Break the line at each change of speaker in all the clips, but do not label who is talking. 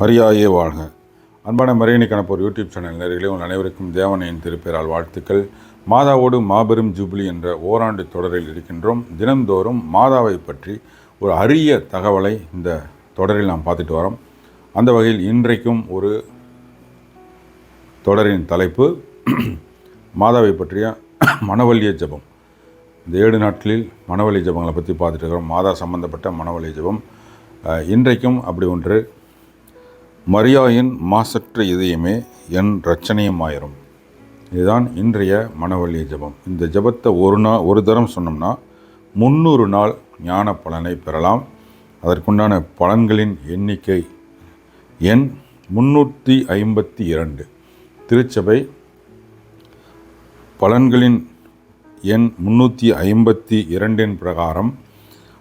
மரியாயே வாழ்க. அன்பான மரியணி கணப்போர் யூடியூப் சேனல் நேர்களே உங்கள் அனைவருக்கும் தேவனையின் திருப்பெயரால் வாழ்த்துக்கள். மாதாவோடு மாபெரும் ஜூப்ளி என்ற ஓராண்டு தொடரில் இருக்கின்றோம். தினந்தோறும் மாதாவை பற்றி ஒரு அரிய தகவலை இந்த தொடரில் நாம் பார்த்துட்டு வரோம். அந்த வகையில் இன்றைக்கும் ஒரு தொடரின் தலைப்பு மாதாவை பற்றிய மனவல்லிய ஜெபம். இந்த ஏழு நாட்களில் மனவழி ஜெபங்களை பற்றி பார்த்துட்டு இருக்கிறோம். மாதா சம்பந்தப்பட்ட மனவழி ஜெபம். இன்றைக்கும் அப்படி ஒன்று மரியாயின் மாசற்ற இதயமே என் ரச்சனையுமாயிரும் இதுதான் இன்றைய மனவள்ளி ஜெபம். இந்த ஜெபத்தை ஒரு நாள் ஒரு தரம் சொன்னோம்னா முந்நூறு நாள் ஞான பலனை பெறலாம். அதற்குண்டான பலன்களின் எண்ணிக்கை எண் முன்னூற்றி ஐம்பத்தி இரண்டு. திருச்சபை பலன்களின் எண் முன்னூற்றி ஐம்பத்தி இரண்டின் பிரகாரம்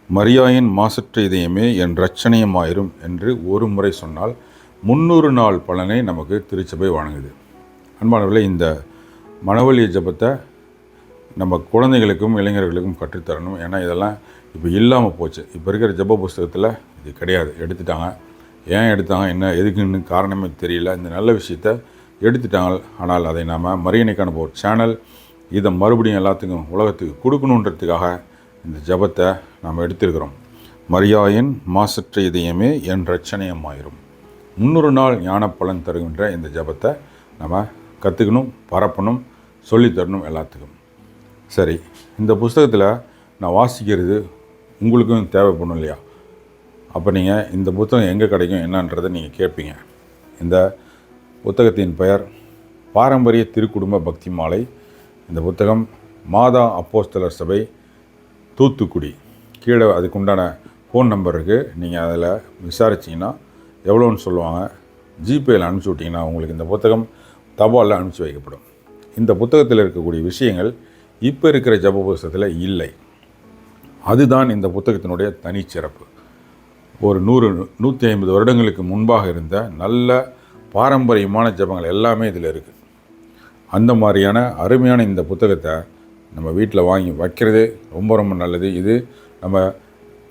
மரியாயின் மாசற்ற இதயமே என் ரட்சணையமாயிரும் என்று ஒரு முறை சொன்னால் முந்நூறு நாள் பலனை நமக்கு திருச்சபை வழங்குது. அன்பானவர்களே இந்த மனவழிய ஜெபத்தை நம்ம குழந்தைகளுக்கும் இளைஞர்களுக்கும் கற்றுத்தரணும். ஏன்னா இதெல்லாம் இப்போ இல்லாமல் போச்சு. இப்போ இருக்கிற ஜெப புஸ்தகத்தில் இது கிடையாது. எடுத்துட்டாங்க. ஏன் எடுத்தாங்க? என்ன? எதுக்குன்னு காரணமே தெரியல. இந்த நல்ல விஷயத்த எடுத்துட்டாங்க. ஆனால் அதை நாம் மரியணைக்கான ஒரு சேனல் இதை மறுபடியும் எல்லாத்துக்கும் உலகத்துக்கு கொடுக்கணுன்றதுக்காக இந்த ஜெபத்தை நாம் எடுத்திருக்கிறோம். மரியாயின் மாசற்ற இதயமே என் ரட்சணையமாயிரும் முந்நூறு நாள் ஞான பலன் தருகின்ற இந்த ஜெபத்தை நம்ம கற்றுக்கணும் பரப்பணும் சொல்லித்தரணும் எல்லாத்துக்கும். சரி இந்த புஸ்தகத்தில் நான் வாசிக்கிறது உங்களுக்கும் தேவைப்படும் இல்லையா? அப்போ நீங்கள் இந்த புத்தகம் எங்கே கிடைக்கும் என்னன்றதை நீங்கள் கேட்பீங்க. இந்த புத்தகத்தின் பெயர் பாரம்பரிய திருக்குடும்ப பக்தி மாலை. இந்த புத்தகம் மாதா அப்போஸ்தலர் சபை தூத்துக்குடி. கீழே அதுக்குண்டான ஃபோன் நம்பர் இருக்குது நீங்கள் அதில் விசாரிச்சிங்கன்னா எவ்வளோன்னு சொல்லுவாங்க. ஜிபேயில் அனுப்பிச்சி விட்டிங்கன்னா உங்களுக்கு இந்த புத்தகம் தபாலில் அனுப்பிச்சி வைக்கப்படும். இந்த புத்தகத்தில் இருக்கக்கூடிய விஷயங்கள் இப்போ இருக்கிற ஜப புஸ்தகத்தில் இல்லை. அதுதான் இந்த புத்தகத்தினுடைய தனிச்சிறப்பு. ஒரு நூறு நூற்றி ஐம்பது வருடங்களுக்கு முன்பாக இருந்த நல்ல பாரம்பரியமான ஜபங்கள் எல்லாமே இதில் இருக்குது அந்த மாதிரியான அருமையான இந்த புத்தகத்தை நம்ம வீட்டில் வாங்கி வைக்கிறது ரொம்ப ரொம்ப நல்லது. இது நம்ம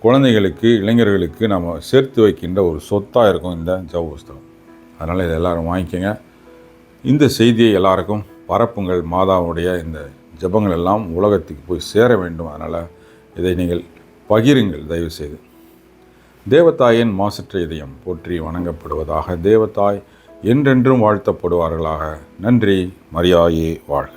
குழந்தைகளுக்கு இளைஞர்களுக்கு நம்ம சேர்த்து வைக்கின்ற ஒரு சொத்தாக இருக்கும் இந்த ஜப புஸ்தகம். அதனால் இதை எல்லோரும் வாங்கிக்கோங்க. இந்த செய்தியை எல்லாருக்கும் பரப்புங்கள். மாதாவுடைய இந்த ஜபங்கள் எல்லாம் உலகத்துக்கு போய் சேர வேண்டும். அதனால் இதை நீங்கள் பகிருங்கள். தயவு செய்து தேவதாயின் மாசற்ற இதயம் போற்றி வணங்கப்படுவதாக தேவதாய் என்றென்றும் வாழ்த்தப்படுவார்களாக. நன்றி. மரியாயே வாழ்க.